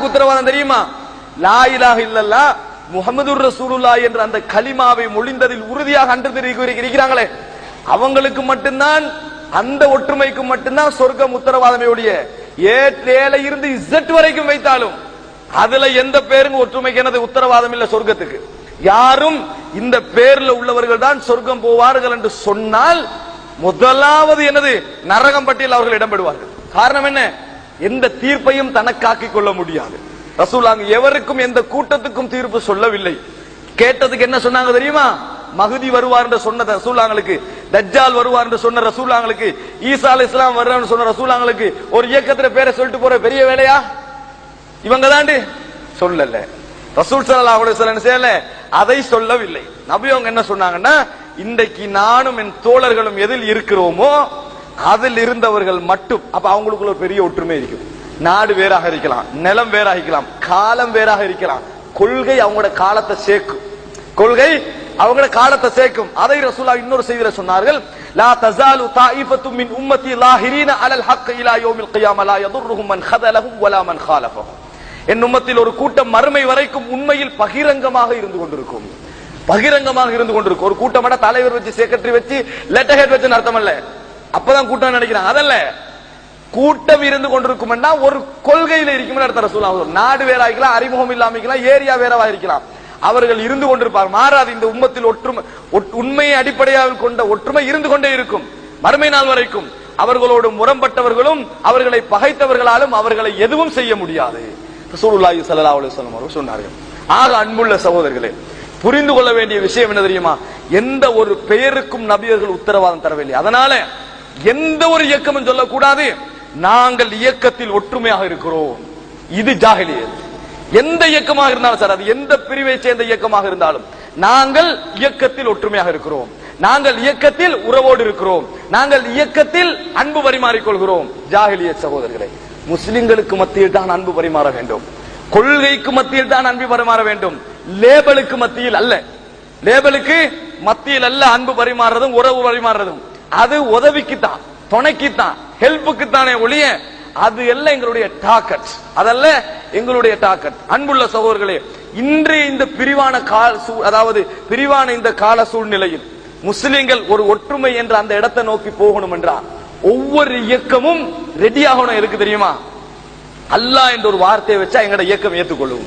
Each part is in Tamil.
யாருக்கு உத்தரவாதம் தெரியுமா? லாயிலாக இல்லல்லா முகமது ரசூலுல்லா என்ற அந்த கலிமாவை மொழிந்ததில் உறுதியாக அன்று இருக்கிறாங்களே. அவங்களுக்கு மட்டும்தான் அந்த ஒற்றுமைக்கு மட்டும்தான் சொர்க்கம் உத்தரவாதமே ஒழிய ஏல இருந்து இசட் வரைக்கும் வைத்தாலும் அதுல எந்த பேரும் ஒற்றுமைக்கு எனது உத்தரவாதம் இல்ல சொர்க்கத்துக்கு. யாரும் இந்த பேர்ல உள்ளவர்கள் தான் சொர்க்கம் போவார்கள் என்று சொன்னால் முதலாவது எனது நரகம் பட்டியல் அவர்கள் இடம்பெறுவார்கள் காரணம் என்ன? எந்த தீர்ப்பையும் தனக்காக்கிக் கொள்ள முடியாது. ரசூலாங்க எவருக்கும் எந்த கூட்டத்துக்கும் தீர்ப்பு சொல்லவில்லை. கேட்டதுக்கு என்ன சொன்னாங்க தெரியுமா? மகுதி வருவார் என்று சொன்ன ரசூலாங்களுக்கு தஜ்ஜால் வருவார் என்று சொன்ன ரசூலாங்களுக்கு ஈசா அலி இஸ்லாம் வருவார் சொன்ன ரசூலாங்களுக்கு ஒரு இயக்கத்துல பேரை சொல்லிட்டு போற பெரிய வேலையா? இவங்க தாண்டி சொல்லல. ரசூல் ஸல்லல்லாஹு அலைஹி வஸல்லம் செய்யல? அதை சொல்லவில்லை. நபி அவங்க என்ன சொன்னாங்கன்னா இன்றைக்கு நானும் என் தோழர்களும் எதில் இருக்கிறோமோ அதில் இருந்தவர்கள் மட்டும். அப்ப அவங்களுக்குள்ள ஒரு பெரிய ஒற்றுமை இருக்கும். நாடு வேறாக இருக்கலாம் நிலம் வேறாக இருக்கலாம் காலம் வேறாக இருக்கலாம். கொள்கை அவங்களோட காலத்தை சேர்க்கும். கொள்கை அவங்களோட காலத்தை சேர்க்கும். அதை ரசூலா இன்னொரு செய்தியில சொன்னார்கள் லா தசாலு தாயிஃபத்து மின் உம்மத்தி லாஹிரீன அலல் ஹக் இலா யோமில் கியாம லா யதுர்ருஹும் மன் ஹதலஹும் வலா மன் காலஃபஹும் என் உம்மத்தில் ஒரு கூட்டம் மறுமை வரைக்கும் உண்மையில் பகிரங்கமாக இருந்து கொண்டிருக்கும். பகிரங்கமாக இருந்து கொண்டிருக்கும். ஒரு கூட்டமட தலைவர் வச்சு செக்ரட்டரி வச்சு லெட்டர் ஹெட் வச்சு அர்த்தம் இல்லை அப்பதான் கூட்டம் நினைக்கிறான். அதல்ல கூட்டம் இருந்து கொண்டிருக்கும்னா ஒரு கொள்கையில இருக்கும் அடுத்த ரசூலா நாடு வேற ஆகிக்கலாம் அறிமுகம் இல்லாம இருக்கலாம் ஏரியா வேறவா இருக்கலாம் அவர்கள் இருந்து கொண்டிருப்பார். மாறாது இந்த உம்மத்தில் ஒற்றுமை ஒட்- உண்மையை அடிப்படையாக கொண்ட ஒற்றுமை இருந்து கொண்டே இருக்கும். மறுமை நாள் வரைக்கும் அவர்களோடு முரம்பட்டவர்களும் அவர்களை பகைத்தவர்களாலும் அவர்களை எதுவும் செய்ய முடியாது. ரசூலுல்லாஹி ஸல்லல்லாஹு அலைஹி வஸல்லம் அவர்கள் சொன்னார்கள். ஆக அன்புள்ள சகோதரர்களே புரிந்து கொள்ள வேண்டிய விஷயம் என்ன தெரியுமா? எந்த ஒரு பெயருக்கும் நபியர்கள் உத்தரவாதம் தரவில்லை. அதனால எந்த ஒரு இயக்கமும் சொல்லக்கூடாது. நாங்கள் இயக்கத்தில் ஒற்றுமையாக இருக்கிறோம். இது ஜாகலியல். எந்த இயக்கமாக இருந்தாலும் சார் அது எந்த பிரிவை சேர்ந்த இயக்கமாக இருந்தாலும் நாங்கள் இயக்கத்தில் ஒற்றுமையாக இருக்கிறோம். நாங்கள் இயக்கத்தில் உறவோடு இருக்கிறோம். நாங்கள் இயக்கத்தில் அன்பு பரிமாறிக்கொள்கிறோம். ஜாகலிய சகோதரர்களை முஸ்லிம்களுக்கு மத்தியில் தான் அன்பு பரிமாற வேண்டும். கொள்கைக்கு மத்தியில் தான் அன்பு பரிமாற வேண்டும். லேபலுக்கு மத்தியில் அல்ல. லேபலுக்கு மத்தியில் அல்ல அன்பு பரிமாறுறதும் உறவு பரிமாறுறதும் அது உதவிக்கு தான் துணைக்கு தான் ஹெல்ப்புக்கு தானே ஒழிய அது எல்லாம் எங்களுடைய டாக்கெட் அதல்ல எங்களுடைய டாக்கெட் அன்புள்ள சகோதரர்களே இன்றைய இந்த பிரிவான கால சூ- அதாவது பிரிவான இந்த கால சூழ்நிலையில் முஸ்லிம்கள் ஒரு ஒற்றுமை என்ற அந்த இடத்தை நோக்கி போகணும் என்றால் ஒவ்வொரு இயக்கமும் ரெடி ஆகணும் இருக்கு தெரியுமா? அல்லாஹ் என்ற ஒரு வார்த்தையை வச்சா எங்கட இயக்கம் ஏற்றுக்கொள்ளும்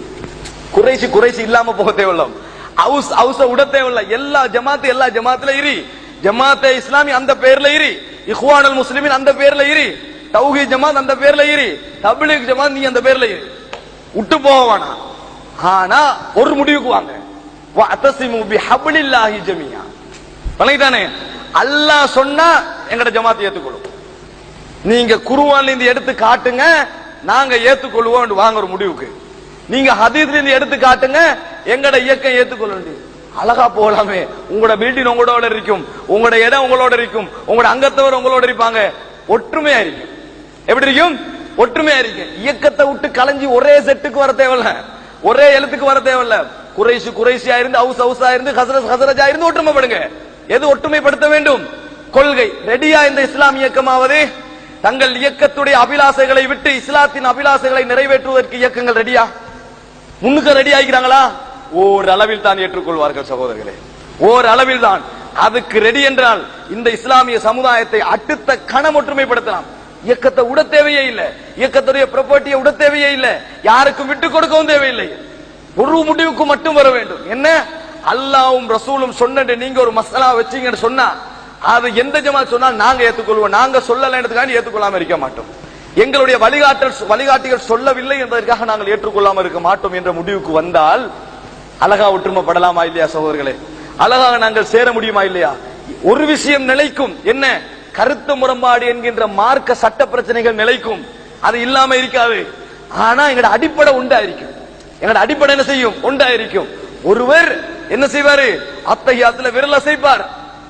குறைசி குறைசி இல்லாம போக தேவையில்ல. ஹவுஸ் ஹவுஸ விட தேவையில்லை. எல்லா ஜமாத்து எல்லா ஜமாத்துல இரு. ஜமாத்தே இஸ்லாமி அந்த பேர்ல இரு. இஹ்வானுல் முஸ்லிமின் அந்த பேர்ல இரு. தௌஹீத் ஜமாத் அந்த பேர்ல இரு. தப்லீக் ஜமாத் நீ அந்த பேர்ல இரு. விட்டு போக வேணாம். ஆனா ஒரு முடிவுக்கு வாங்க. வஅத்தஸிமு பிஹப்லில்லாஹி ஜமீஆ. வணங்கிட்டானே? அல்லாஹ் சொன்னா எங்கட ஜமாத் ஏத்துக்கொள்ளும் நீங்க குருவான்ல இருந்து எடுத்து காட்டுங்க நாங்க ஏத்துக்கொள்வோம் வாங்க ஒரு முடிவுக்கு. நீங்க ஹதீஸ்ல இருந்து எடுத்து காட்டுங்க எங்கட இயக்கம் ஏத்துக்கொள்ள அழகா போகலாமே உங்களோட பில்டிங் உங்களோட இருக்கும். உங்களோட இடம் உங்களோட இருக்கும். உங்களோட அங்கத்தவர் உங்களோட இருப்பாங்க. ஒற்றுமையா இருக்கும் எப்படி இருக்கும்? ஒற்றுமையா இருக்கும் இயக்கத்தை விட்டு கலைஞ்சி ஒரே செட்டுக்கு வர தேவையில்ல. ஒரே எழுத்துக்கு வர தேவையில்ல. குறைசு குறைசியா இருந்து ஹவுஸ் ஹவுஸா இருந்து ஹசரத் ஹசரஜா இருந்து ஒற்றுமைப்படுங்க. எது ஒற்றுமைப்படுத்த வேண்டும்? கொள்கை. ரெடியா இந்த இஸ்லாம் இயக்கமாவது? தங்கள் இயக்கத்துடைய அபிலாசைகளை விட்டு இஸ்லாத்தின் அபிலாசைகளை நிறைவேற்றுவதற்கு இயக்கங்கள் ரெடியா? முன்னுக்கு ரெடி ஆகிக்கிறாங்களா? ஓரளவில் தான் ஏற்றுக்கொள்வார்கள் சகோதரர்களே. ஓரளவில் தான் அதுக்கு ரெடி என்றால் இந்த இஸ்லாமிய சமுதாயத்தை அடுத்த கணம் ஒற்றுமைப்படுத்தலாம். இயக்கத்தை உட தேவையே இல்லை. இயக்கத்துடைய ப்ராப்பர்ட்டியை உட தேவையே இல்லை. யாருக்கும் விட்டு கொடுக்கவும் தேவையில்லை. ஒரு முடிவுக்கு மட்டும் வர வேண்டும். என்ன? அல்லாவும் ரசூலும் சொன்ன நீங்க ஒரு மசாலா வச்சீங்கன்னு சொன்னா அது எந்த ஜமாத் சொன்னால் நாங்க ஏத்துக்கொள்வோம். நாங்க சொல்லலைன்றதுக்காக ஏத்துக்கொள்ளாம இருக்க மாட்டோம். எங்களுடைய வழிகாட்டல் வழிகாட்டிகள் சொல்லவில்லை என்பதற்காக நாங்கள் ஏற்றுக்கொள்ளாமல் இருக்க மாட்டோம் என்ற முடிவுக்கு வந்தால் அழகா ஒற்றுமைப்படலாமா இல்லையா சகோதரர்களே? அழகாக நாங்கள் சேர முடியுமா இல்லையா? ஒரு விஷயம் நிலைக்கும். என்ன? கருத்து முரண்பாடு என்கின்ற மார்க்க சட்ட பிரச்சனைகள் நிலைக்கும். அது இல்லாம இருக்காது. ஆனா எங்களோட அடிப்படை உண்டாயிருக்கும். எங்கட அடிப்படை என்ன செய்யும்? உண்டாயிருக்கும். ஒருவர் என்ன செய்வாரு? அத்தகையாத்துல விரல் அசைப்பார்.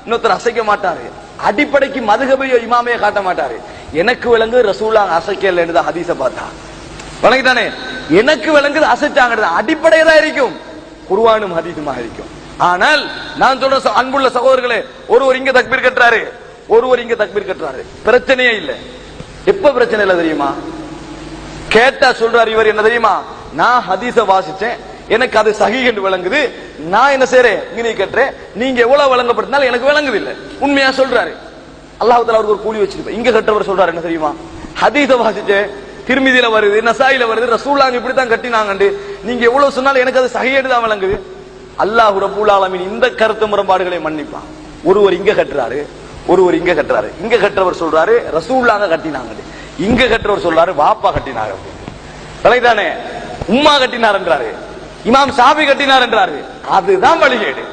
இன்னொருத்தர் அசைக்க மாட்டாரு. அடிப்படைக்கு மதுகபையோ இமாமையோ காட்ட மாட்டாரு. எனக்கு விளங்கு ரசூலா அசைக்கல தான் ஹதீஸ பார்த்தா. வணங்கிட்டானே எனக்கு விளங்குது அசைச்சாங்கிறது அடிப்படையா இருக்கும். குருவானும் ஹதீஸுமாக இருக்கும் ஆனால் நான் சொல்ற அன்புள்ள சகோதரர்களே ஒருவர் இங்க தக்பீர் கட்டுறாரு ஒருவர் இங்க தக்பீர் கட்டுறாரு. பிரச்சனையே இல்லை. எப்ப பிரச்சனை இல்ல தெரியுமா? கேட்டா சொல்றாரு இவர் என்ன தெரியுமா? நான் ஹதீஸ வாசிச்சேன் எனக்கு அது சகி என்று விளங்குது நான் என்ன செய்றேன்? இங்கே கட்டுறேன். நீங்க எவ்வளவு விளங்கப்படுத்தினாலும் எனக்கு விளங்குது இல்ல உண்மையா சொல்றாரு. அல்லாஹ் அவருக்கு ஒரு கூலி வச்சிருப்பேன் இங்க கட்டவர் சொல்றாரு என்ன தெரியுமா? ஹதீஸ வாசிச்சேன் திருமிதியில வருது நசாயில வருது ரசூலாங்க இப்படித்தான் கட்டினாங்கண்டு. நீங்க எவ்வளவு சொன்னாலும் எனக்கு அது சகையேடு தான் விளங்குது. அல்லாஹ் ரபுல் ஆலமீன் இந்த கருத்து முரண்பாடுகளை மன்னிப்பான். ஒருவர் இங்க கட்டுறாரு ஒருவர் இங்க கட்டுறாரு. இங்க கட்டுறவர் சொல்றாரு ரசூல்லாங்க கட்டினாங்க. இங்க கட்டுறவர் சொல்றாரு வாப்பா கட்டினாங்க தலைதானே? உம்மா கட்டினார் என்றாரு. இமாம் சாபி கட்டினார் என்றாரு. அதுதான் வழிகேடு.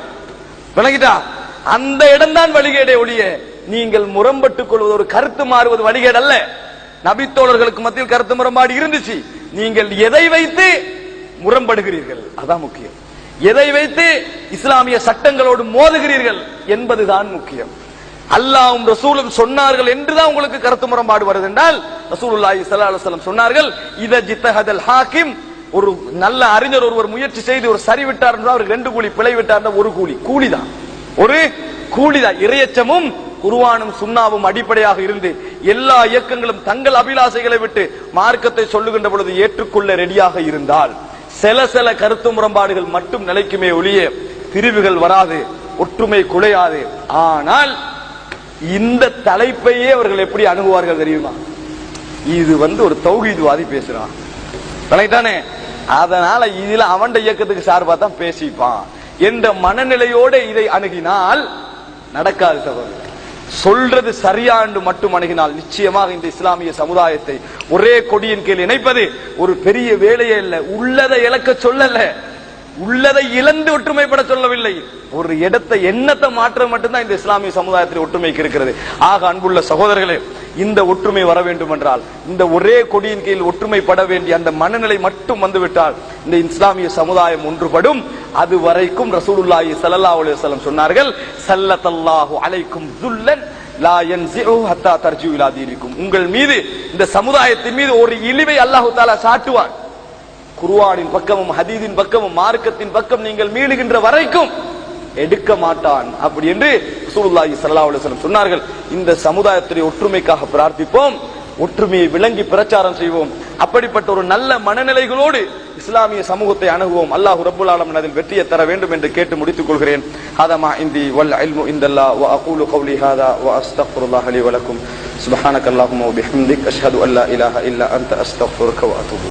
விளங்கிட்டா? அந்த இடம்தான் வழிகேடே ஒழிய நீங்கள் முரம்பட்டுக் கொள்வது ஒரு கருத்து மாறுவது வழிகேடு அல்ல நபித்தோழர்களுக்கு மத்தியில் கருத்து முரண்பாடு இருந்துச்சு. நீங்கள் எதை வைத்து முரண்படுகிறீர்கள். அதான் முக்கியம். எதை வைத்து இஸ்லாமிய சட்டங்களோடு மோதுகிறீர்கள் என்பதுதான் முக்கியம். அல்லாவும் ரசூலும் சொன்னார்கள் என்றுதான் உங்களுக்கு கருத்து முரண்பாடு வருது என்றால் ரசூலுல்லாஹி ஸல்லல்லாஹு அலைஹி வஸல்லம் சொன்னார்கள் இத ஜித்தஹதல் ஹாக்கிம். ஒரு நல்ல அறிஞர் ஒருவர் முயற்சி செய்து ஒரு சரி விட்டார் என்றால் அவருக்கு ரெண்டு கூலி பிழை விட்டார் ஒரு கூலி. கூலிதான். ஒரு கூலிதான். இறையச்சமும் குருவானும் சுண்ணாவும் அடிப்படையாக இருந்து எல்லா இயக்கங்களும் தங்கள் அபிலாசைகளை விட்டு மார்க்கத்தை சொல்லுகின்ற பொழுது ஏற்றுக்கொள்ள ரெடியாக இருந்தால். சில சில கருத்து முரண்பாடுகள் மட்டும் நிலைக்குமே ஒழிய பிரிவுகள் வராது ஒற்றுமை குலையாது. ஆனால் இந்த தலைப்பையே அவர்கள் எப்படி அணுகுவார்கள் தெரியுமா? இது வந்து ஒரு தௌஹீத்வாதி பேசுறான். விளங்கிட்டானே அதனால இதுல அவன் இயக்கத்துக்கு சார்பா தான் பேசிப்பான். என்ற மனநிலையோடு இதை அணுகினால் நடக்காது சகோதரர் சொல்றது சரியாண்டு மட்டும் அணுகினால் நிச்சயமாக இந்த இஸ்லாமிய சமுதாயத்தை ஒரே கொடியின் கீழ் இணைப்பது ஒரு பெரிய வேலையே இல்ல. உள்ளதை இழக்க சொல்லல. உள்ளதை இழந்து ஒற்றுமைப்பட சொல்லவில்லை. ஒரு இடத்தை எண்ணத்தை மாற்ற மட்டும்தான் இந்த இஸ்லாமிய சமுதாயத்தில் ஒற்றுமைக்கு இருக்கிறது. ஆக அன்புள்ள சகோதரர்களே இந்த ஒற்றுமை வர வேண்டும் என்றால் இந்த ஒரே கொடியின் கீழ் ஒற்றுமைப்பட வேண்டிய அந்த மனநிலை மட்டும் வந்துவிட்டால் இந்த இஸ்லாமிய சமுதாயம் ஒன்றுபடும். அது வரைக்கும் ரசூலுல்லாஹி ஸல்லல்லாஹு அலைஹி வஸல்லம் சொன்னார்கள் ஸல்லல்லாஹு அலைக்கும் துல்லன் லா ஹத்தா தர்ஜு இலா தீனிக்கும். உங்கள் மீது இந்த சமுதாயத்தின் மீது ஒரு இழிவை அல்லாஹ் தஆலா சாட்டுவான். குர்ஆனின் பக்கமும் ஹதீதின் பக்கமும் மார்க்கத்தின் பக்கம் நீங்கள் மீளுகின்ற வரைக்கும் எடுக்க மாட்டான் அப்படி என்று ரசூலுல்லாஹி ஸல்லல்லாஹு அலைஹி வஸல்லம் சொன்னார்கள். இந்த சமுதாயத்துடைய ஒற்றுமைக்காக பிரார்த்திப்போம் ஒற்றுமையை விளங்கி பிரச்சாரம் செய்வோம். அப்படிப்பட்ட ஒரு நல்ல மனநிலைகளோடு இஸ்லாமிய சமூகத்தை அணுகுவோம். அல்லாஹ் ரபுல் ஆலம் அதில் வெற்றியை தர வேண்டும் என்று கேட்டு முடித்துக் கொள்கிறேன். ஹாதமா இந்தி வல் அல்மு இந்தல்லா வ அகூலு கௌலி ஹாதா வ அஸ்தக்ஃபுருல்லாஹ் அலி வலக்கும் சுபஹானக சுப்ஹானக அல்லாஹும்ம வ பிஹம்திக். அஷ்ஹது அல்லா இலாஹ இல்லா அன்த. அஸ்தக்ஃபுருக வ அத்தூபு.